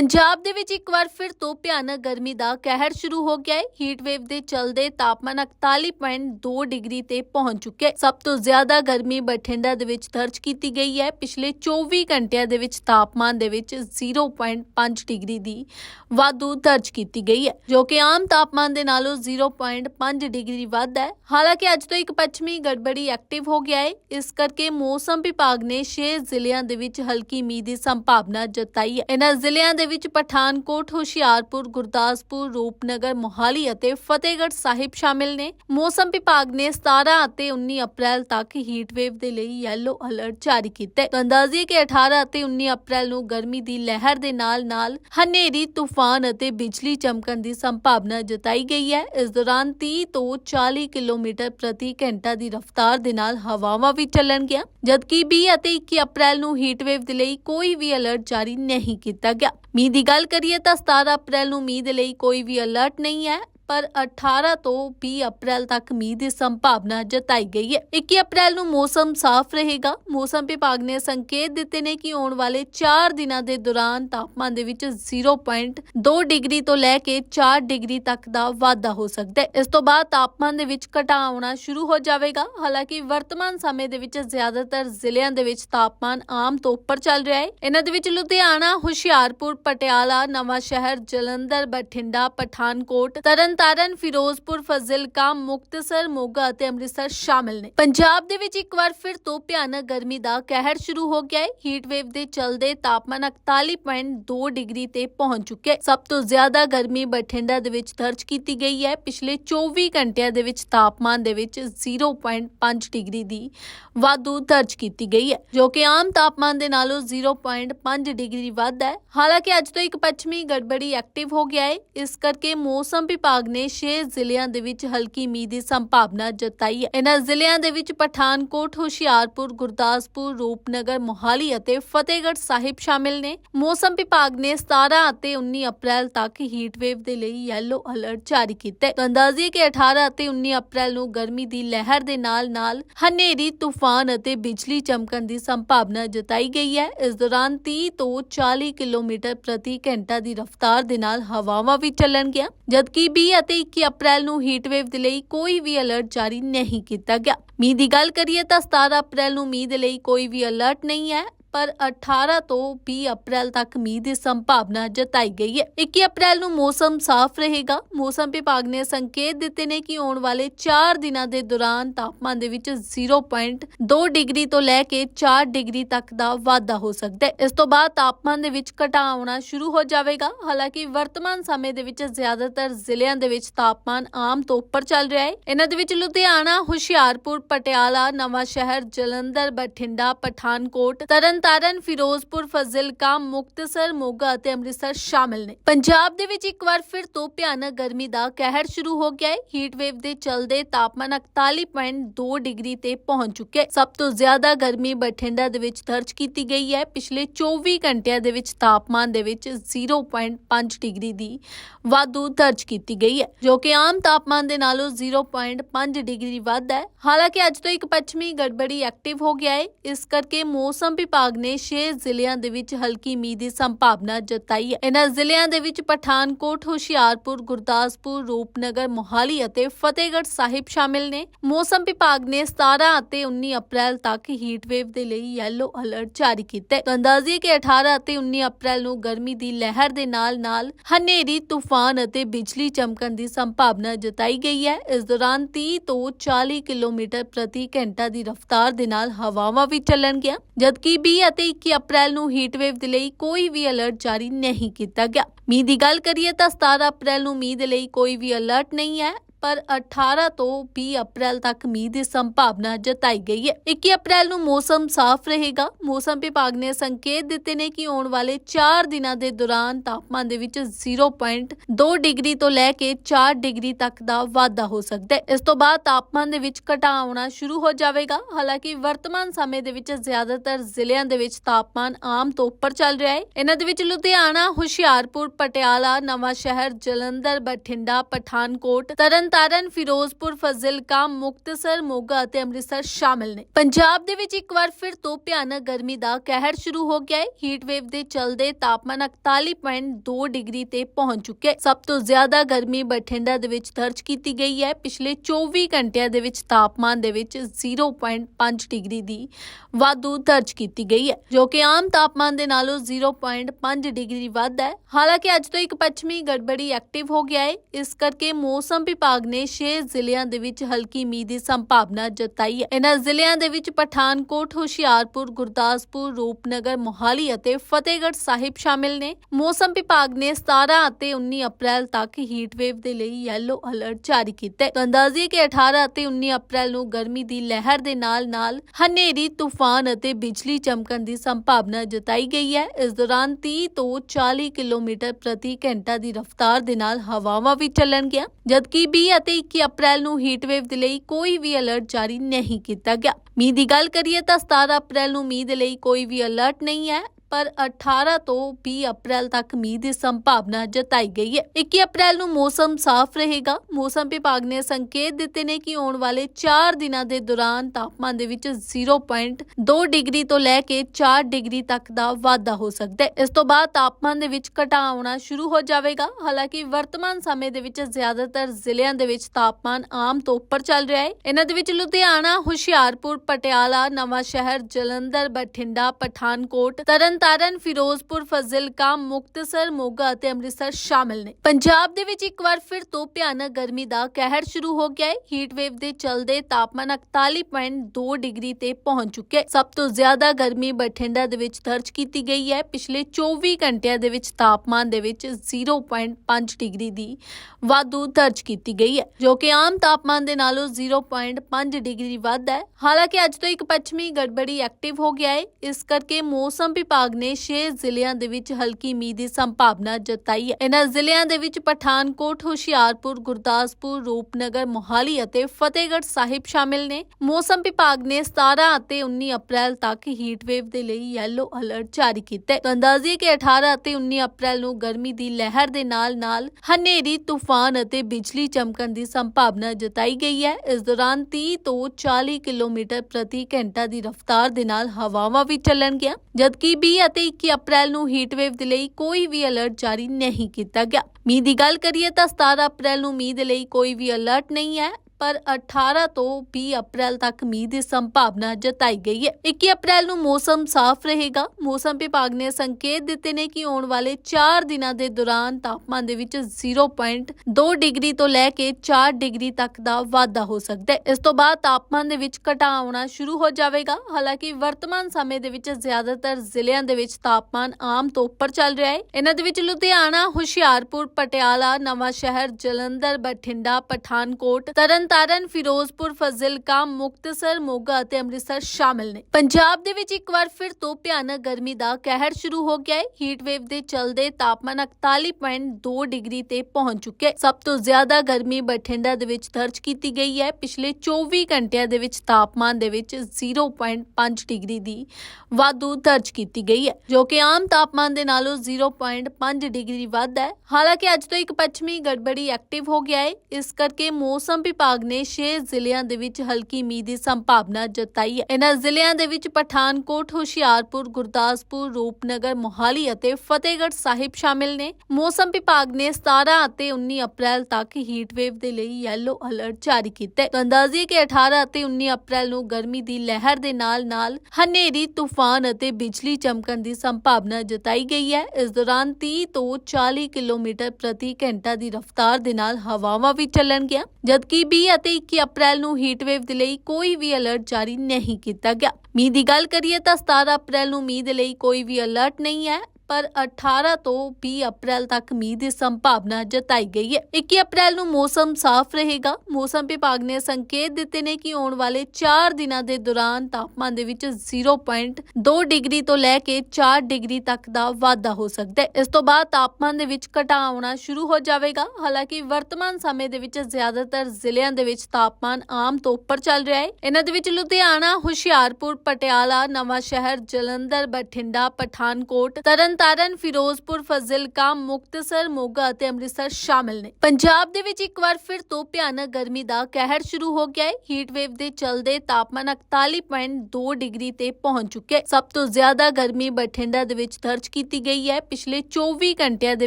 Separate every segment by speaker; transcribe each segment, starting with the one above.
Speaker 1: ਪੰਜਾਬ ਦੇ ਵਿੱਚ ਇੱਕ ਵਾਰ ਫਿਰ ਤੋਂ ਭਿਆਨਕ ਗਰਮੀ ਦਾ ਕਹਿਰ ਸ਼ੁਰੂ ਹੋ ਗਿਆ ਹੈ। ਹੀਟ ਵੇਵ ਦੇ ਚੱਲਦੇ ਤਾਪਮਾਨ 41.2 ਡਿਗਰੀ ਤੇ ਪਹੁੰਚ ਚੁੱਕਿਆ ਹੈ। ਸਭ ਤੋਂ ਜ਼ਿਆਦਾ ਗਰਮੀ ਬਠਿੰਡਾ ਦੇ ਵਿੱਚ ਦਰਜ ਕੀਤੀ ਗਈ ਹੈ। ਪਿਛਲੇ 24 ਘੰਟਿਆਂ ਦੇ ਵਿੱਚ ਤਾਪਮਾਨ ਦੇ ਵਿੱਚ 0.5 ਡਿਗਰੀ ਦੀ ਵਾਧੂ ਦਰਜ ਕੀਤੀ ਗਈ ਹੈ, ਜੋ ਕਿ ਆਮ ਤਾਪਮਾਨ ਦੇ ਨਾਲੋਂ 0.5 ਡਿਗਰੀ ਵੱਧ ਹੈ। ਹਾਲਾਂਕਿ ਅੱਜ ਤੋਂ ਇੱਕ ਪੱਛਮੀ ਗੜਬੜੀ ਐਕਟਿਵ ਹੋ ਗਿਆ ਹੈ। ਇਸ ਕਰਕੇ ਮੌਸਮ ਵਿਭਾਗ ਨੇ 6 ਜ਼ਿਲ੍ਹਿਆਂ ਦੇ ਵਿੱਚ ਹਲਕੀ ਮੀਂਹ ਦੀ ਸੰਭਾਵਨਾ ਜਤਾਈ ਹੈ। ਇਹਨਾਂ ਜ਼ਿਲ੍ਹਿਆਂ ਦੇ ਵਿੱਚ ਪਠਾਨਕੋਟ, ਹੁਸ਼ਿਆਰਪੁਰ, ਗੁਰਦਾਸਪੁਰ, ਰੂਪਨਗਰ, ਮੋਹਾਲੀ ਅਤੇ ਫਤਿਹਗੜ੍ਹ ਸਾਹਿਬ ਸ਼ਾਮਿਲ ਨੇ। ਮੌਸਮ ਵਿਭਾਗ ਨੇ 17 ਅਤੇ 19 ਅਪ੍ਰੈਲ ਤੱਕ ਹੀਟ ਵੇਵ ਦੇ ਲਈ ਯੈਲੋ ਅਲਰਟ ਜਾਰੀ ਕੀਤਾ। ਹੈ ਅੰਦਾਜ਼ੇ ਕਿ 18 ਅਤੇ 19 ਅਪ੍ਰੈਲ ਨੂੰ ਗਰਮੀ ਦੀ ਲਹਿਰ ਦੇ ਨਾਲ-ਨਾਲ ਹਨੇਰੀ, ਤੂਫਾਨ ਅਤੇ ਬਿਜਲੀ ਚਮਕਣ ਦੀ ਸੰਭਾਵਨਾ ਜਤਾਈ ਗਈ ਹੈ। ਇਸ ਦੌਰਾਨ 30 ਤੋਂ 40 ਕਿਲੋਮੀਟਰ ਪ੍ਰਤੀ ਘੰਟਾ ਦੀ ਰਫ਼ਤਾਰ ਦੇ ਨਾਲ ਹਵਾਵਾਂ ਵੀ ਚੱਲਣਗੀਆਂ, ਜਦਕਿ 20 ਅਤੇ 21 ਅਪ੍ਰੈਲ ਨੂੰ ਹੀਟ ਵੇਵ ਦੇ ਲਈ ਕੋਈ ਵੀ ਅਲਰਟ ਜਾਰੀ ਨਹੀਂ ਕੀਤਾ ਗਿਆ। ਮੀਂਹ ਦੀ ਗੱਲ ਕਰੀਏ ਤਾਂ 17 ਅਪ੍ਰੈਲ ਨੂੰ ਮੀਂਹ ਦੇ ਲਈ ਕੋਈ ਵੀ ਅਲਰਟ ਨਹੀਂ ਹੈ। ਪਰ 18 ਤੋਂ 20 ਅਪ੍ਰੈਲ ਤੱਕ ਮੀਂਹ ਦੀ ਸੰਭਾਵਨਾ ਜਤਾਈ ਗਈ ਹੈ। 21 ਅਪ੍ਰੈਲ ਨੂੰ ਮੌਸਮ ਸਾਫ਼ ਰਹੇਗਾ। ਮੌਸਮ ਵਿਭਾਗ ਨੇ ਸੰਕੇਤ ਦਿੱਤੇ ਨੇ ਕਿ ਆਉਣ ਵਾਲੇ 4 ਦਿਨਾਂ ਦੇ ਦੌਰਾਨ ਤਾਪਮਾਨ ਦੇ ਵਿੱਚ 0.2 ਡਿਗਰੀ ਤੋਂ ਲੈ ਕੇ 4 ਡਿਗਰੀ ਤੱਕ ਦਾ ਵਾਧਾ ਹੋ ਸਕਦਾ ਹੈ। ਇਸ ਤੋਂ ਬਾਅਦ ਤਾਪਮਾਨ ਦੇ ਵਿੱਚ ਘਟਾਅ ਆਉਣਾ ਸ਼ੁਰੂ ਹੋ ਜਾਵੇਗਾ। ਹਾਲਾਂਕਿ ਵਰਤਮਾਨ ਸਮੇਂ ਦੇ ਵਿੱਚ ਜ਼ਿਆਦਾਤਰ ਜ਼ਿਲ੍ਹਿਆਂ ਦੇ ਵਿੱਚ ਤਾਪਮਾਨ ਆਮ ਤੋਂ ਉੱਪਰ ਚੱਲ ਰਿਹਾ ਹੈ। ਇਹਨਾਂ ਦੇ ਵਿੱਚ ਲੁਧਿਆਣਾ, ਹੁਸ਼ਿਆਰਪੁਰ, ਪਟਿਆਲਾ ਨਵਾਂ ਸ਼ਹਿਰ ਜਲੰਧਰ, ਬਠਿੰਡਾ, ਪਠਾਨਕੋਟ ਤਰਨ ਤਰਨਤਾਰਨ, ਫਿਰੋਜ਼ਪੁਰ, ਫਜ਼ਿਲਕਾ, ਮੁਕਤਸਰ, ਮੋਗਾ ਅਤੇ ਅੰਮ੍ਰਿਤਸਰ ਸ਼ਾਮਿਲ ਨੇ। ਪੰਜਾਬ ਦੇ ਵਿੱਚ ਇੱਕ ਵਾਰ ਫਿਰ ਤੋਂ ਭਿਆਨਕ ਗਰਮੀ ਦਾ ਕਹਿਰ ਸ਼ੁਰੂ ਹੋ ਗਿਆ ਹੈ। ਹੀਟ ਵੇਵ ਦੇ ਚੱਲਦੇ ਤਾਪਮਾਨ 41.2 ਡਿਗਰੀ ਤੇ ਪਹੁੰਚ ਚੁੱਕਿਆ ਹੈ। ਸਭ ਤੋਂ ਜ਼ਿਆਦਾ ਗਰਮੀ ਬਠਿੰਡਾ ਦੇ ਵਿੱਚ ਦਰਜ ਕੀਤੀ ਗਈ ਹੈ। ਪਿਛਲੇ 24 ਘੰਟਿਆਂ ਦੇ ਵਿੱਚ ਤਾਪਮਾਨ ਦੇ ਵਿੱਚ 0.5 ਡਿਗਰੀ ਦੀ ਵਾਧੂ ਦਰਜ ਕੀਤੀ ਗਈ ਹੈ, ਜੋ ਕਿ ਆਮ ਤਾਪਮਾਨ ਦੇ ਨਾਲੋਂ 0.5 ਡਿਗਰੀ ਵੱਧ ਹੈ। ਹਾਲਾਂਕਿ ਅੱਜ ਤੋਂ ਇੱਕ ਪੱਛਮੀ ਗੜਬੜੀ ਐਕਟਿਵ ਹੋ ਗਿਆ ਹੈ। ਇਸ ਕਰਕੇ ਮੌਸਮ ਵਿਭਾਗ ਨੇ 6 ਜ਼ਿਲ੍ਹਿਆਂ ਦੇ ਵਿੱਚ ਹਲਕੀ ਮੀਂਹ ਦੀ ਸੰਭਾਵਨਾ ਜਤਾਈ ਹੈ। ਇਹਨਾਂ ਜ਼ਿਲ੍ਹਿਆਂ ਦੇ ਵਿੱਚ ਪਠਾਨਕੋਟ, ਹੁਸ਼ਿਆਰਪੁਰ, ਗੁਰਦਾਸਪੁਰ, ਰੂਪਨਗਰ, ਮੋਹਾਲੀ ਅਤੇ ਫਤਿਹਗੜ੍ਹ ਸਾਹਿਬ ਸ਼ਾਮਿਲ ਨੇ। ਮੌਸਮ ਵਿਭਾਗ ਨੇ 17 ਅਤੇ 19 ਅਪ੍ਰੈਲ ਤੱਕ ਹੀਟ ਵੇਵ ਦੇ ਲਈ ਯੈਲੋ ਅਲਰਟ ਜਾਰੀ ਕੀਤਾ ਹੈ। ਅੰਦਾਜ਼ੇ ਕਿ 18 ਅਤੇ 19 ਅਪ੍ਰੈਲ ਨੂੰ ਗਰਮੀ ਦੀ ਲਹਿਰ ਦੇ ਨਾਲ-ਨਾਲ ਹਨੇਰੀ, ਤੂਫਾਨ ਅਤੇ ਬਿਜਲੀ ਚਮਕਣ ਦੀ ਸੰਭਾਵਨਾ ਜਤਾਈ ਗਈ ਹੈ। ਇਸ ਦੌਰਾਨ 30 ਤੋਂ 40 ਕਿਲੋਮੀਟਰ ਪ੍ਰਤੀ ਘੰਟਾ ਦੀ ਰਫ਼ਤਾਰ ਦੇ ਨਾਲ ਹਵਾਵਾਂ ਵੀ ਚੱਲਣਗੀਆਂ, ਜਦਕਿ 20 ਅਤੇ 21 ਅਪ੍ਰੈਲ ਨੂੰ ਹੀਟਵੇਵ ਦੇ ਲਈ ਕੋਈ ਵੀ ਅਲਰਟ ਜਾਰੀ ਨਹੀਂ ਕੀਤਾ ਗਿਆ। ਮੀਂਹ ਦੀ ਗੱਲ ਕਰੀਏ ਤਾਂ 17 ਅਪ੍ਰੈਲ ਨੂੰ ਮੀਂਹ ਦੇ ਲਈ ਕੋਈ ਵੀ ਅਲਰਟ ਨਹੀਂ ਹੈ ਪਰ 18 ਤੋਂ 20 ਅਪ੍ਰੈਲ ਤੱਕ ਮੀਂਹ ਦੀ ਸੰਭਾਵਨਾ ਜਤਾਈ ਗਈ ਹੈ। 21 ਅਪ੍ਰੈਲ ਨੂੰ ਮੌਸਮ ਸਾਫ਼ ਰਹੇਗਾ। ਮੌਸਮ ਵਿਭਾਗ ਨੇ ਸੰਕੇਤ ਦਿੱਤੇ ਨੇ ਕਿ ਆਉਣ ਵਾਲੇ 4 ਦਿਨਾਂ ਦੇ ਦੌਰਾਨ ਤਾਪਮਾਨ ਦੇ ਵਿੱਚ 0.2 ਡਿਗਰੀ ਤੋਂ ਲੈ ਕੇ 4 ਡਿਗਰੀ ਤੱਕ ਦਾ ਵਾਧਾ ਹੋ ਸਕਦਾ ਹੈ। ਇਸ ਤੋਂ ਬਾਅਦ ਤਾਪਮਾਨ ਦੇ ਵਿੱਚ ਘਟਾਅ ਆਉਣਾ ਸ਼ੁਰੂ ਹੋ ਜਾਵੇਗਾ। ਹਾਲਾਂਕਿ ਵਰਤਮਾਨ ਸਮੇਂ ਦੇ ਵਿੱਚ ਜ਼ਿਆਦਾਤਰ ਜ਼ਿਲ੍ਹਿਆਂ ਦੇ ਵਿੱਚ ਤਾਪਮਾਨ ਆਮ ਤੋਂ ਉੱਪਰ ਚੱਲ ਰਿਹਾ ਹੈ। ਇਹਨਾਂ ਦੇ ਵਿੱਚ ਲੁਧਿਆਣਾ, ਹੁਸ਼ਿਆਰਪੁਰ, ਪਟਿਆਲਾ ਨਵਾਂ ਸ਼ਹਿਰ ਜਲੰਧਰ, ਬਠਿੰਡਾ, ਪਠਾਨਕੋਟ ਤਰਨ ਤਰਨਤਾਰਨ, ਫਿਰੋਜ਼ਪੁਰ, ਫਜ਼ਿਲਕਾ, ਮੁਕਤਸਰ, ਮੋਗਾ ਅਤੇ ਅੰਮ੍ਰਿਤਸਰ ਸ਼ਾਮਿਲ ਨੇ। ਪੰਜਾਬ ਦੇ ਵਿੱਚ ਇੱਕ ਵਾਰ ਫਿਰ ਤੋਂ ਭਿਆਨਕ ਗਰਮੀ ਦਾ ਕਹਿਰ ਸ਼ੁਰੂ ਹੋ ਗਿਆ ਹੈ। ਹੀਟ ਵੇਵ ਦੇ ਚੱਲਦੇ ਤਾਪਮਾਨ 41.2 ਡਿਗਰੀ ਤੇ ਪਹੁੰਚ ਚੁੱਕਿਆ ਹੈ। ਸਭ ਤੋਂ ਜ਼ਿਆਦਾ ਗਰਮੀ ਬਠਿੰਡਾ ਦੇ ਵਿੱਚ ਦਰਜ ਕੀਤੀ ਗਈ ਹੈ। ਪਿਛਲੇ 24 ਘੰਟਿਆਂ ਦੇ ਵਿੱਚ ਤਾਪਮਾਨ ਦੇ ਵਿੱਚ 0.5 ਡਿਗਰੀ ਦੀ ਵਾਧੂ ਦਰਜ ਕੀਤੀ ਗਈ ਹੈ, ਜੋ ਕਿ ਆਮ ਤਾਪਮਾਨ ਦੇ ਨਾਲੋਂ 0.5 ਡਿਗਰੀ ਵੱਧ ਹੈ। ਹਾਲਾਂਕਿ ਅੱਜ ਤੋਂ ਇੱਕ ਪੱਛਮੀ ਗੜਬੜੀ ਐਕਟਿਵ ਹੋ ਗਿਆ ਹੈ। ਇਸ ਕਰਕੇ ਮੌਸਮ ਵਿਭਾਗ ਨੇ 6 ਜ਼ਿਲ੍ਹਿਆਂ ਦੇ ਵਿੱਚ ਹਲਕੀ ਮੀਂਹ ਦੀ ਸੰਭਾਵਨਾ ਜਤਾਈ ਹੈ। ਇਹਨਾਂ ਜ਼ਿਲ੍ਹਿਆਂ ਦੇ ਵਿੱਚ ਪਠਾਨਕੋਟ, ਹੁਸ਼ਿਆਰਪੁਰ, ਗੁਰਦਾਸਪੁਰ, ਰੂਪਨਗਰ, ਮੋਹਾਲੀ ਅਤੇ ਫਤਿਹਗੜ੍ਹ ਸਾਹਿਬ ਸ਼ਾਮਿਲ ਨੇ। ਮੌਸਮ ਵਿਭਾਗ ਨੇ 17 ਅਤੇ 19 ਅਪ੍ਰੈਲ ਤੱਕ ਹੀਟ ਵੇਵ ਦੇ ਲਈ ਯੈਲੋ ਅਲਰਟ ਜਾਰੀ ਕੀਤਾ ਹੈ। ਅੰਦਾਜ਼ੇ ਕਿ 18 ਅਤੇ 19 ਅਪ੍ਰੈਲ ਨੂੰ ਗਰਮੀ ਦੀ ਲਹਿਰ ਦੇ ਨਾਲ-ਨਾਲ ਹਨੇਰੀ, ਤੂਫਾਨ ਅਤੇ ਬਿਜਲੀ ਚਮਕਣ ਦੀ ਸੰਭਾਵਨਾ ਜਤਾਈ ਗਈ ਹੈ। ਇਸ ਦੌਰਾਨ 30 ਤੋਂ 40 ਕਿਲੋਮੀਟਰ ਪ੍ਰਤੀ ਘੰਟਾ ਦੀ ਰਫ਼ਤਾਰ ਦੇ ਨਾਲ ਹਵਾਵਾਂ ਵੀ ਚੱਲਣਗੀਆਂ। ਜਦਕਿ 20 ਅਤੇ 21 ਅਪ੍ਰੈਲ ਨੂੰ ਹੀਟ ਵੇਵ ਦੇ ਲਈ ਕੋਈ ਵੀ ਅਲਰਟ ਜਾਰੀ ਨਹੀਂ ਕੀਤਾ ਗਿਆ। ਮੀਂਹ ਦੀ ਗੱਲ ਕਰੀਏ ਤਾਂ 17 ਅਪ੍ਰੈਲ ਨੂੰ ਮੀਂਹ ਦੇ ਲਈ ਕੋਈ ਵੀ ਅਲਰਟ ਨਹੀਂ ਹੈ। ਪਰ 18 ਤੋਂ 20 ਅਪ੍ਰੈਲ ਤੱਕ ਮੀਂਹ ਦੀ ਸੰਭਾਵਨਾ ਜਤਾਈ ਗਈ ਹੈ। 21 ਅਪ੍ਰੈਲ ਨੂੰ ਮੌਸਮ ਸਾਫ਼ ਰਹੇਗਾ। ਮੌਸਮ ਵਿਭਾਗ ਨੇ ਸੰਕੇਤ ਦਿੱਤੇ ਨੇ ਕਿ ਆਉਣ ਵਾਲੇ 4 ਦਿਨਾਂ ਦੇ ਦੌਰਾਨ ਤਾਪਮਾਨ ਦੇ ਵਿੱਚ 0.2 ਡਿਗਰੀ ਤੋਂ ਲੈ ਕੇ 4 ਡਿਗਰੀ ਤੱਕ ਦਾ ਵਾਧਾ ਹੋ ਸਕਦਾ ਹੈ। ਇਸ ਤੋਂ ਬਾਅਦ ਤਾਪਮਾਨ ਦੇ ਵਿੱਚ ਘਟਾਅ ਆਉਣਾ ਸ਼ੁਰੂ ਹੋ ਜਾਵੇਗਾ। ਹਾਲਾਂਕਿ ਵਰਤਮਾਨ ਸਮੇਂ ਦੇ ਵਿੱਚ ਜ਼ਿਆਦਾਤਰ ਜ਼ਿਲ੍ਹਿਆਂ ਦੇ ਵਿੱਚ ਤਾਪਮਾਨ ਆਮ ਤੋਂ ਉੱਪਰ ਚੱਲ ਰਿਹਾ ਹੈ। ਇਹਨਾਂ ਦੇ ਵਿੱਚ ਲੁਧਿਆਣਾ, ਹੁਸ਼ਿਆਰਪੁਰ, ਪਟਿਆਲਾ ਨਵਾਂ ਸ਼ਹਿਰ ਜਲੰਧਰ, ਬਠਿੰਡਾ, ਪਠਾਨਕੋਟ ਤਰਨ ਤਰਨਤਾਰਨ, ਫਿਰੋਜ਼ਪੁਰ, ਫਜ਼ਿਲਕਾ, ਮੁਕਤਸਰ, ਮੋਗਾ ਅਤੇ ਅੰਮ੍ਰਿਤਸਰ ਸ਼ਾਮਿਲ ਨੇ। ਪੰਜਾਬ ਦੇ ਵਿੱਚ ਇੱਕ ਵਾਰ ਫਿਰ ਤੋਂ ਭਿਆਨਕ ਗਰਮੀ ਦਾ ਕਹਿਰ ਸ਼ੁਰੂ ਹੋ ਗਿਆ ਹੈ। ਹੀਟ ਵੇਵ ਦੇ ਚੱਲਦੇ ਤਾਪਮਾਨ 41.2 ਡਿਗਰੀ ਤੇ ਪਹੁੰਚ ਚੁੱਕਿਆ ਹੈ। ਸਭ ਤੋਂ ਜ਼ਿਆਦਾ ਗਰਮੀ ਬਠਿੰਡਾ ਦੇ ਵਿੱਚ ਦਰਜ ਕੀਤੀ ਗਈ ਹੈ। ਪਿਛਲੇ 24 ਘੰਟਿਆਂ ਦੇ ਵਿੱਚ ਤਾਪਮਾਨ ਦੇ ਵਿੱਚ 0.5 ਡਿਗਰੀ ਦੀ ਵਾਧੂ ਦਰਜ ਕੀਤੀ ਗਈ ਹੈ, ਜੋ ਕਿ ਆਮ ਤਾਪਮਾਨ ਦੇ ਨਾਲੋਂ 0.5 ਡਿਗਰੀ ਵੱਧ ਹੈ। ਹਾਲਾਂਕਿ ਅੱਜ ਤੋਂ ਇੱਕ ਪੱਛਮੀ ਗੜਬੜੀ ਐਕਟਿਵ ਹੋ ਗਿਆ ਹੈ। ਇਸ ਕਰਕੇ ਮੌਸਮ ਵਿਭਾਗ ਨੇ 6 ਜ਼ਿਲ੍ਹਿਆਂ ਦੇ ਵਿੱਚ ਹਲਕੀ ਮੀਂਹ ਦੀ ਸੰਭਾਵਨਾ ਜਤਾਈ ਹੈ। ਇਹਨਾਂ ਜ਼ਿਲ੍ਹਿਆਂ ਦੇ ਵਿੱਚ ਪਠਾਨਕੋਟ, ਹੁਸ਼ਿਆਰਪੁਰ, ਗੁਰਦਾਸਪੁਰ, ਰੂਪਨਗਰ, ਮੋਹਾਲੀ ਅਤੇ ਫਤਿਹਗੜ੍ਹ ਸਾਹਿਬ ਸ਼ਾਮਿਲ ਨੇ। ਮੌਸਮ ਵਿਭਾਗ ਨੇ 17 ਅਤੇ 19 ਅਪ੍ਰੈਲ ਤੱਕ ਹੀਟ ਵੇਵ ਦੇ ਲਈ ਯੈਲੋ ਅਲਰਟ ਜਾਰੀ ਕੀਤਾ। ਹੈ ਅੰਦਾਜ਼ੇ ਕਿ 18 ਅਤੇ 19 ਅਪ੍ਰੈਲ ਨੂੰ ਗਰਮੀ ਦੀ ਲਹਿਰ ਦੇ ਨਾਲ-ਨਾਲ ਹਨੇਰੀ, ਤੂਫਾਨ ਅਤੇ ਬਿਜਲੀ ਚਮਕਣ ਦੀ ਸੰਭਾਵਨਾ ਜਤਾਈ ਗਈ ਹੈ। ਇਸ ਦੌਰਾਨ 30 ਤੋਂ 40 ਕਿਲੋਮੀਟਰ ਪ੍ਰਤੀ ਘੰਟਾ ਦੀ ਰਫ਼ਤਾਰ ਦੇ ਨਾਲ ਹਵਾਵਾਂ ਵੀ ਚੱਲਣਗੀਆਂ। ਜਦਕਿ 20 ਅਤੇ 21 ਅਪ੍ਰੈਲ ਨੂੰ ਹੀਟ ਵੇਵ ਦੇ ਲਈ ਕੋਈ ਵੀ ਅਲਰਟ ਜਾਰੀ ਨਹੀਂ ਕੀਤਾ ਗਿਆ। ਮੀਂਹ ਦੀ ਗੱਲ ਕਰੀਏ ਤਾਂ 17 ਅਪ੍ਰੈਲ ਨੂੰ ਮੀਂਹ ਦੇ ਲਈ ਕੋਈ ਵੀ ਅਲਰਟ ਨਹੀਂ ਹੈ। ਪਰ 18 ਤੋਂ 20 ਅਪ੍ਰੈਲ ਤੱਕ ਮੀਂਹ ਦੀ ਸੰਭਾਵਨਾ ਜਤਾਈ ਗਈ ਹੈ। 21 ਅਪ੍ਰੈਲ ਨੂੰ ਮੌਸਮ ਸਾਫ਼ ਰਹੇਗਾ। ਮੌਸਮ ਵਿਭਾਗ ਨੇ ਸੰਕੇਤ ਦਿੱਤੇ ਨੇ ਕਿ ਆਉਣ ਵਾਲੇ 4 ਦਿਨਾਂ ਦੇ ਦੌਰਾਨ ਤਾਪਮਾਨ ਦੇ ਵਿੱਚ 0.2 ਡਿਗਰੀ ਤੋਂ ਲੈ ਕੇ 4 ਡਿਗਰੀ ਤੱਕ ਦਾ ਵਾਧਾ ਹੋ ਸਕਦਾ ਹੈ। ਇਸ ਤੋਂ ਬਾਅਦ ਤਾਪਮਾਨ ਦੇ ਵਿੱਚ ਘਟਾਅ ਆਉਣਾ ਸ਼ੁਰੂ ਹੋ ਜਾਵੇਗਾ। ਹਾਲਾਂਕਿ ਵਰਤਮਾਨ ਸਮੇਂ ਦੇ ਵਿੱਚ ਜ਼ਿਆਦਾਤਰ ਜ਼ਿਲ੍ਹਿਆਂ ਦੇ ਵਿੱਚ ਤਾਪਮਾਨ ਆਮ ਤੋਂ ਉੱਪਰ ਚੱਲ ਰਿਹਾ ਹੈ। ਇਹਨਾਂ ਦੇ ਵਿੱਚ ਲੁਧਿਆਣਾ, ਹੁਸ਼ਿਆਰਪੁਰ, ਪਟਿਆਲਾ ਨਵਾਂ ਸ਼ਹਿਰ ਜਲੰਧਰ, ਬਠਿੰਡਾ, ਪਠਾਨਕੋਟ ਤਰਨ ਤਰਨਤਾਰਨ, ਫਿਰੋਜ਼ਪੁਰ, ਫਜ਼ਿਲਕਾ, ਮੁਕਤਸਰ, ਮੋਗਾ ਅਤੇ ਅੰਮ੍ਰਿਤਸਰ ਸ਼ਾਮਿਲ ਨੇ। ਪੰਜਾਬ ਦੇ ਵਿੱਚ ਇੱਕ ਵਾਰ ਫਿਰ ਤੋਂ ਭਿਆਨਕ ਗਰਮੀ ਦਾ ਕਹਿਰ ਸ਼ੁਰੂ ਹੋ ਗਿਆ ਹੈ। ਹੀਟ ਵੇਵ ਦੇ ਚੱਲਦੇ ਤਾਪਮਾਨ 41.2 ਡਿਗਰੀ ਤੇ ਪਹੁੰਚ ਚੁੱਕਿਆ ਹੈ। ਸਭ ਤੋਂ ਜ਼ਿਆਦਾ ਗਰਮੀ ਬਠਿੰਡਾ ਦੇ ਵਿੱਚ ਦਰਜ ਕੀਤੀ ਗਈ ਹੈ। ਪਿਛਲੇ 24 ਘੰਟਿਆਂ ਦੇ ਵਿੱਚ ਤਾਪਮਾਨ ਦੇ ਵਿੱਚ 0.5 ਡਿਗਰੀ ਦੀ ਵਾਧੂ ਦਰਜ ਕੀਤੀ ਗਈ ਹੈ, ਜੋ ਕਿ ਆਮ ਤਾਪਮਾਨ ਦੇ ਨਾਲੋਂ 0.5 ਡਿਗਰੀ ਵੱਧ ਹੈ। ਹਾਲਾਂਕਿ ਅੱਜ ਤੋਂ ਇੱਕ ਪੱਛਮੀ ਗੜਬੜੀ ਐਕਟਿਵ ਹੋ ਗਿਆ ਹੈ। ਇਸ ਕਰਕੇ ਮੌਸਮ ਵਿਭਾਗ ਨੇ 6 ਜ਼ਿਲ੍ਹਿਆਂ ਦੇ ਵਿੱਚ ਹਲਕੀ ਮੀਂਹ ਦੀ ਸੰਭਾਵਨਾ ਜਤਾਈ ਹੈ। ਇਹਨਾਂ ਜ਼ਿਲ੍ਹਿਆਂ ਦੇ ਵਿੱਚ ਪਠਾਨਕੋਟ, ਹੁਸ਼ਿਆਰਪੁਰ, ਗੁਰਦਾਸਪੁਰ, ਰੂਪਨਗਰ, ਮੋਹਾਲੀ ਅਤੇ ਫਤਿਹਗੜ੍ਹ ਸਾਹਿਬ ਸ਼ਾਮਿਲ ਨੇ। ਮੌਸਮ ਵਿਭਾਗ ਨੇ 17 ਅਤੇ 19 ਅਪ੍ਰੈਲ ਤੱਕ ਹੀਟ ਵੇਵ ਦੇ ਲਈ ਯੈਲੋ ਅਲਰਟ ਜਾਰੀ ਕੀਤਾ। ਹੈ ਅੰਦਾਜ਼ੇ ਕਿ 18 ਅਤੇ 19 ਅਪ੍ਰੈਲ ਨੂੰ ਗਰਮੀ ਦੀ ਲਹਿਰ ਦੇ ਨਾਲ-ਨਾਲ ਹਨੇਰੀ, ਤੂਫਾਨ ਅਤੇ ਬਿਜਲੀ ਚਮਕਣ ਦੀ ਸੰਭਾਵਨਾ ਜਤਾਈ ਗਈ ਹੈ। ਇਸ ਦੌਰਾਨ 30 ਤੋਂ 40 ਕਿਲੋਮੀਟਰ ਪ੍ਰਤੀ ਘੰਟਾ ਦੀ ਰਫ਼ਤਾਰ ਦੇ ਨਾਲ ਹਵਾਵਾਂ ਵੀ ਚੱਲਣਗੀਆਂ। ਜਦਕਿ 20 ਅਤੇ 21 ਅਪ੍ਰੈਲ ਨੂੰ ਹੀਟ ਵੇਵ ਦੇ ਲਈ ਕੋਈ ਵੀ ਅਲਰਟ ਜਾਰੀ ਨਹੀਂ ਕੀਤਾ ਗਿਆ। ਮੀਂਹ ਦੀ ਗੱਲ ਕਰੀਏ ਤਾਂ 17 ਅਪ੍ਰੈਲ ਨੂੰ ਮੀਂਹ ਦੇ ਲਈ ਕੋਈ ਵੀ ਅਲਰਟ ਨਹੀਂ ਹੈ। ਪਰ 18 ਤੋਂ 20 ਅਪ੍ਰੈਲ ਤੱਕ ਮੀਂਹ ਦੀ ਸੰਭਾਵਨਾ ਜਤਾਈ ਗਈ ਹੈ। 21 ਅਪ੍ਰੈਲ ਨੂੰ ਮੌਸਮ ਸਾਫ਼ ਰਹੇਗਾ। ਮੌਸਮ ਵਿਭਾਗ ਨੇ ਸੰਕੇਤ ਦਿੱਤੇ ਨੇ ਕਿ ਆਉਣ ਵਾਲੇ 4 ਦਿਨਾਂ ਦੇ ਦੌਰਾਨ ਤਾਪਮਾਨ ਦੇ ਵਿੱਚ 0.2 ਡਿਗਰੀ ਤੋਂ ਲੈ ਕੇ 4 ਡਿਗਰੀ ਤੱਕ ਦਾ ਵਾਧਾ ਹੋ ਸਕਦਾ ਹੈ। ਇਸ ਤੋਂ ਬਾਅਦ ਤਾਪਮਾਨ ਦੇ ਵਿੱਚ ਘਟਾਅ ਆਉਣਾ ਸ਼ੁਰੂ ਹੋ ਜਾਵੇਗਾ। ਹਾਲਾਂਕਿ ਵਰਤਮਾਨ ਸਮੇਂ ਦੇ ਵਿੱਚ ਜ਼ਿਆਦਾਤਰ ਜ਼ਿਲ੍ਹਿਆਂ ਦੇ ਵਿੱਚ ਤਾਪਮਾਨ ਆਮ ਤੋਂ ਉੱਪਰ ਚੱਲ ਰਿਹਾ ਹੈ। ਇਹਨਾਂ ਦੇ ਵਿੱਚ ਲੁਧਿਆਣਾ, ਹੁਸ਼ਿਆਰਪੁਰ, ਪਟਿਆਲਾ ਨਵਾਂ ਸ਼ਹਿਰ ਜਲੰਧਰ, ਬਠਿੰਡਾ, ਪਠਾਨਕੋਟ ਤਰਨ ਤਰਨਤਾਰਨ, ਫਿਰੋਜ਼ਪੁਰ, ਫਜ਼ਿਲਕਾ, ਮੁਕਤਸਰ, ਮੋਗਾ ਅਤੇ ਅੰਮ੍ਰਿਤਸਰ ਸ਼ਾਮਿਲ ਨੇ। ਪੰਜਾਬ ਦੇ ਵਿੱਚ ਇੱਕ ਵਾਰ ਫਿਰ ਤੋਂ ਭਿਆਨਕ ਗਰਮੀ ਦਾ ਕਹਿਰ ਸ਼ੁਰੂ ਹੋ ਗਿਆ ਹੈ। ਹੀਟ ਵੇਵ ਦੇ ਚੱਲਦੇ ਤਾਪਮਾਨ 41.2 ਡਿਗਰੀ ਤੇ ਪਹੁੰਚ ਚੁੱਕਿਆ ਹੈ। ਸਭ ਤੋਂ ਜ਼ਿਆਦਾ ਗਰਮੀ ਬਠਿੰਡਾ ਦੇ ਵਿੱਚ ਦਰਜ ਕੀਤੀ ਗਈ ਹੈ। ਪਿਛਲੇ 24 ਘੰਟਿਆਂ ਦੇ ਵਿੱਚ ਤਾਪਮਾਨ ਦੇ ਵਿੱਚ 0.5 ਡਿਗਰੀ ਦੀ ਵਾਧੂ ਦਰਜ ਕੀਤੀ ਗਈ ਹੈ, ਜੋ ਕਿ ਆਮ ਤਾਪਮਾਨ ਦੇ ਨਾਲੋਂ 0.5 ਡਿਗਰੀ ਵੱਧ ਹੈ। ਹਾਲਾਂਕਿ ਅੱਜ ਤੋਂ ਇੱਕ ਪੱਛਮੀ ਗੜਬੜੀ ਐਕਟਿਵ ਹੋ ਗਿਆ ਹੈ। ਇਸ ਕਰਕੇ ਮੌਸਮ ਵਿਭਾਗ ਨੇ 6 ਜ਼ਿਲ੍ਹਿਆਂ ਦੇ ਵਿੱਚ ਹਲਕੀ ਮੀਂਹ ਦੀ ਸੰਭਾਵਨਾ ਜਤਾਈ ਹੈ। ਇਹਨਾਂ ਜ਼ਿਲ੍ਹਿਆਂ ਦੇ ਵਿੱਚ ਪਠਾਨਕੋਟ, ਹੁਸ਼ਿਆਰਪੁਰ, ਗੁਰਦਾਸਪੁਰ, ਰੂਪਨਗਰ, ਮੋਹਾਲੀ ਅਤੇ ਫਤਿਹਗੜ੍ਹ ਸਾਹਿਬ ਸ਼ਾਮਿਲ ਨੇ। ਮੌਸਮ ਵਿਭਾਗ ਨੇ 17 ਅਤੇ 19 ਅਪ੍ਰੈਲ ਤੱਕ ਹੀਟ ਵੇਵ ਦੇ ਲਈ ਯੈਲੋ ਅਲਰਟ ਜਾਰੀ ਕੀਤਾ। ਹੈ ਅੰਦਾਜ਼ੇ ਕਿ 18 ਅਤੇ 19 ਅਪ੍ਰੈਲ ਨੂੰ ਗਰਮੀ ਦੀ ਲਹਿਰ ਦੇ ਨਾਲ-ਨਾਲ ਹਨੇਰੀ, ਤੂਫਾਨ ਅਤੇ ਬਿਜਲੀ ਚਮਕਣ ਦੀ ਸੰਭਾਵਨਾ ਜਤਾਈ ਗਈ ਹੈ। ਇਸ ਦੌਰਾਨ 30 ਤੋਂ 40 ਕਿਲੋਮੀਟਰ ਪ੍ਰਤੀ ਘੰਟਾ ਦੀ ਰਫ਼ਤਾਰ ਦੇ ਨਾਲ ਹਵਾਵਾਂ ਵੀ ਚੱਲਣਗੀਆਂ। ਜਦਕਿ 20 ਅਤੇ 21 ਅਪ੍ਰੈਲ ਨੂੰ ਹੀਟਵੇਵ ਦੇ ਲਈ ਕੋਈ ਵੀ ਅਲਰਟ ਜਾਰੀ ਨਹੀਂ ਕੀਤਾ ਗਿਆ। ਮੀਂਹ ਦੀ ਗੱਲ ਕਰੀਏ ਤਾਂ 17 ਅਪ੍ਰੈਲ ਨੂੰ ਮੀਂਹ ਦੇ ਲਈ ਕੋਈ ਵੀ ਅਲਰਟ ਨਹੀਂ ਹੈ। ਪਰ 18 ਤੋਂ 20 ਅਪ੍ਰੈਲ ਤੱਕ ਮੀਂਹ ਦੀ ਸੰਭਾਵਨਾ ਜਤਾਈ ਗਈ ਹੈ। 21 ਅਪ੍ਰੈਲ ਨੂੰ ਮੌਸਮ ਸਾਫ਼ ਰਹੇਗਾ। ਮੌਸਮ ਵਿਭਾਗ ਨੇ ਸੰਕੇਤ ਦਿੱਤੇ ਨੇ ਕਿ ਆਉਣ ਵਾਲੇ 4 ਦਿਨਾਂ ਦੇ ਦੌਰਾਨ ਤਾਪਮਾਨ ਦੇ ਵਿੱਚ 0.2 ਡਿਗਰੀ ਤੋਂ ਲੈ ਕੇ 4 ਡਿਗਰੀ ਤੱਕ ਦਾ ਵਾਧਾ ਹੋ ਸਕਦਾ ਹੈ। ਇਸ ਤੋਂ ਬਾਅਦ ਤਾਪਮਾਨ ਦੇ ਵਿੱਚ ਘਟਾਅ ਆਉਣਾ ਸ਼ੁਰੂ ਹੋ ਜਾਵੇਗਾ। ਹਾਲਾਂਕਿ ਵਰਤਮਾਨ ਸਮੇਂ ਦੇ ਵਿੱਚ ਜ਼ਿਆਦਾਤਰ ਜ਼ਿਲ੍ਹਿਆਂ ਦੇ ਵਿੱਚ ਤਾਪਮਾਨ ਆਮ ਤੋਂ ਉੱਪਰ ਚੱਲ ਰਿਹਾ ਹੈ। ਇਹਨਾਂ ਦੇ ਵਿੱਚ ਲੁਧਿਆਣਾ, ਹੁਸ਼ਿਆਰਪੁਰ, ਪਟਿਆਲਾ ਨਵਾਂ ਸ਼ਹਿਰ ਜਲੰਧਰ, ਬਠਿੰਡਾ, ਪਠਾਨਕੋਟ ਤਰਨ ਤਰਨਤਾਰਨ, ਫਿਰੋਜ਼ਪੁਰ, ਫਜ਼ਿਲਕਾ, ਮੁਕਤਸਰ, ਮੋਗਾ ਅਤੇ ਅੰਮ੍ਰਿਤਸਰ ਸ਼ਾਮਿਲ ਨੇ। ਪੰਜਾਬ ਦੇ ਵਿੱਚ ਇੱਕ ਵਾਰ ਫਿਰ ਤੋਂ ਭਿਆਨਕ ਗਰਮੀ ਦਾ ਕਹਿਰ ਸ਼ੁਰੂ ਹੋ ਗਿਆ ਹੈ। ਹੀਟ ਵੇਵ ਦੇ ਚੱਲਦੇ ਤਾਪਮਾਨ 41.2 ਡਿਗਰੀ ਤੇ ਪਹੁੰਚ ਚੁੱਕਿਆ ਹੈ। ਸਭ ਤੋਂ ਜ਼ਿਆਦਾ ਗਰਮੀ ਬਠਿੰਡਾ ਦੇ ਵਿੱਚ ਦਰਜ ਕੀਤੀ ਗਈ ਹੈ। ਪਿਛਲੇ 24 ਘੰਟਿਆਂ ਦੇ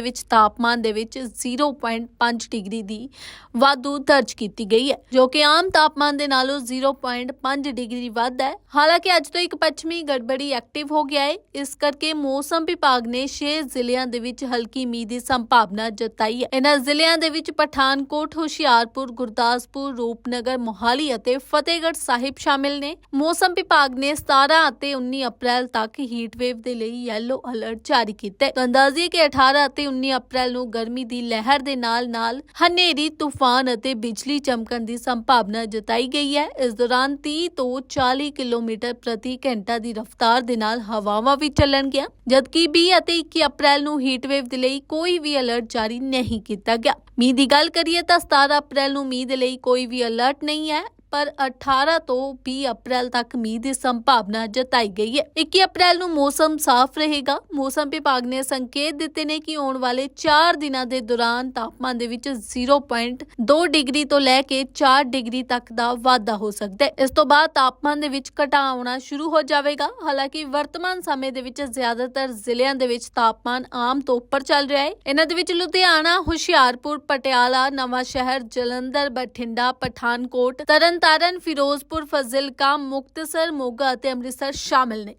Speaker 1: ਵਿੱਚ ਤਾਪਮਾਨ ਦੇ ਵਿੱਚ 0.5 ਡਿਗਰੀ ਦੀ ਵਾਧੂ ਦਰਜ ਕੀਤੀ ਗਈ ਹੈ, ਜੋ ਕਿ ਆਮ ਤਾਪਮਾਨ ਦੇ ਨਾਲੋਂ 0.5 ਡਿਗਰੀ ਵੱਧ ਹੈ। ਹਾਲਾਂਕਿ ਅੱਜ ਤੋਂ ਇੱਕ ਪੱਛਮੀ ਗੜਬੜੀ ਐਕਟਿਵ ਹੋ ਗਿਆ ਹੈ। ਇਸ ਕਰਕੇ ਮੌਸਮ ਵਿਭਾਗ ਨੇ 6 ਜ਼ਿਲ੍ਹਿਆਂ ਦੇ ਵਿੱਚ ਹਲਕੀ ਮੀਂਹ ਦੀ ਸੰਭਾਵਨਾ ਜਤਾਈ ਹੈ। ਇਹਨਾਂ ਜ਼ਿਲ੍ਹਿਆਂ ਦੇ ਵਿੱਚ ਪਠਾਨਕੋਟ, ਹੁਸ਼ਿਆਰਪੁਰ, ਗੁਰਦਾਸਪੁਰ, ਰੂਪਨਗਰ, ਮੋਹਾਲੀ ਅਤੇ ਫਤਿਹਗੜ੍ਹ ਸਾਹਿਬ ਸ਼ਾਮਿਲ ਨੇ। ਮੌਸਮ ਵਿਭਾਗ ਨੇ 17 ਅਤੇ 19 ਅਪ੍ਰੈਲ ਤੱਕ ਹੀਟ ਵੇਵ ਦੇ ਲਈ ਯੈਲੋ ਅਲਰਟ ਜਾਰੀ ਕੀਤਾ ਹੈ। ਅੰਦਾਜ਼ੇ ਕਿ 18 ਅਤੇ 19 ਅਪ੍ਰੈਲ ਨੂੰ ਗਰਮੀ ਦੀ ਲਹਿਰ ਦੇ ਨਾਲ-ਨਾਲ ਹਨੇਰੀ, ਤੂਫਾਨ ਅਤੇ ਬਿਜਲੀ ਚਮਕਣ ਦੀ ਸੰਭਾਵਨਾ ਜਤਾਈ ਗਈ ਹੈ। ਇਸ ਦੌਰਾਨ 30 ਤੋਂ 40 ਕਿਲੋਮੀਟਰ ਪ੍ਰਤੀ ਘੰਟਾ ਦੀ ਰਫ਼ਤਾਰ ਦੇ ਨਾਲ ਹਵਾਵਾਂ ਵੀ ਚੱਲਣਗੀਆਂ। ਜਦਕਿ 20 ਅਤੇ 21 ਅਪ੍ਰੈਲ ਨੂੰ ਹੀਟਵੇਵ ਦੇ ਲਈ ਕੋਈ ਵੀ ਅਲਰਟ ਜਾਰੀ ਨਹੀਂ ਕੀਤਾ ਗਿਆ। ਮੀਂਹ ਦੀ ਗੱਲ ਕਰੀਏ ਤਾਂ 17 ਅਪ੍ਰੈਲ ਨੂੰ ਮੀਂਹ ਦੇ ਲਈ ਕੋਈ ਵੀ ਅਲਰਟ ਨਹੀਂ ਹੈ ਪਰ 18 ਤੋਂ 20 ਅਪ੍ਰੈਲ ਤੱਕ ਮੀਂਹ ਦੀ ਸੰਭਾਵਨਾ ਜਤਾਈ ਗਈ ਹੈ। 21 ਅਪ੍ਰੈਲ ਨੂੰ ਮੌਸਮ ਸਾਫ਼ ਰਹੇਗਾ। ਮੌਸਮ ਵਿਭਾਗ ਨੇ ਸੰਕੇਤ ਦਿੱਤੇ ਨੇ ਕਿ ਆਉਣ ਵਾਲੇ 4 ਦਿਨਾਂ ਦੇ ਦੌਰਾਨ ਤਾਪਮਾਨ ਦੇ ਵਿੱਚ 0.2 ਡਿਗਰੀ ਤੋਂ ਲੈ ਕੇ 4 ਡਿਗਰੀ ਤੱਕ ਦਾ ਵਾਧਾ ਹੋ ਸਕਦਾ ਹੈ। ਇਸ ਤੋਂ ਬਾਅਦ ਤਾਪਮਾਨ ਦੇ ਵਿੱਚ ਘਟਾਅ ਆਉਣਾ ਸ਼ੁਰੂ ਹੋ ਜਾਵੇਗਾ। ਹਾਲਾਂਕਿ ਵਰਤਮਾਨ ਸਮੇਂ ਦੇ ਵਿੱਚ ਜ਼ਿਆਦਾਤਰ ਜ਼ਿਲ੍ਹਿਆਂ ਦੇ ਵਿੱਚ ਤਾਪਮਾਨ ਆਮ ਤੋਂ ਉੱਪਰ ਚੱਲ ਰਿਹਾ ਹੈ। ਇਹਨਾਂ ਦੇ ਵਿੱਚ ਲੁਧਿਆਣਾ, ਹੁਸ਼ਿਆਰਪੁਰ, ਪਟਿਆਲਾ ਨਵਾਂ ਸ਼ਹਿਰ ਜਲੰਧਰ, ਬਠਿੰਡਾ, ਪਠਾਨਕੋਟ ਤਰਨ ਤਰਨਤਾਰਨ ਫਿਰੋਜ਼ਪੁਰ ਫਜ਼ਿਲਕਾ ਮੁਕਤਸਰ ਮੋਗਾ ਅਤੇ ਅੰਮ੍ਰਿਤਸਰ ਸ਼ਾਮਿਲ ਨੇ।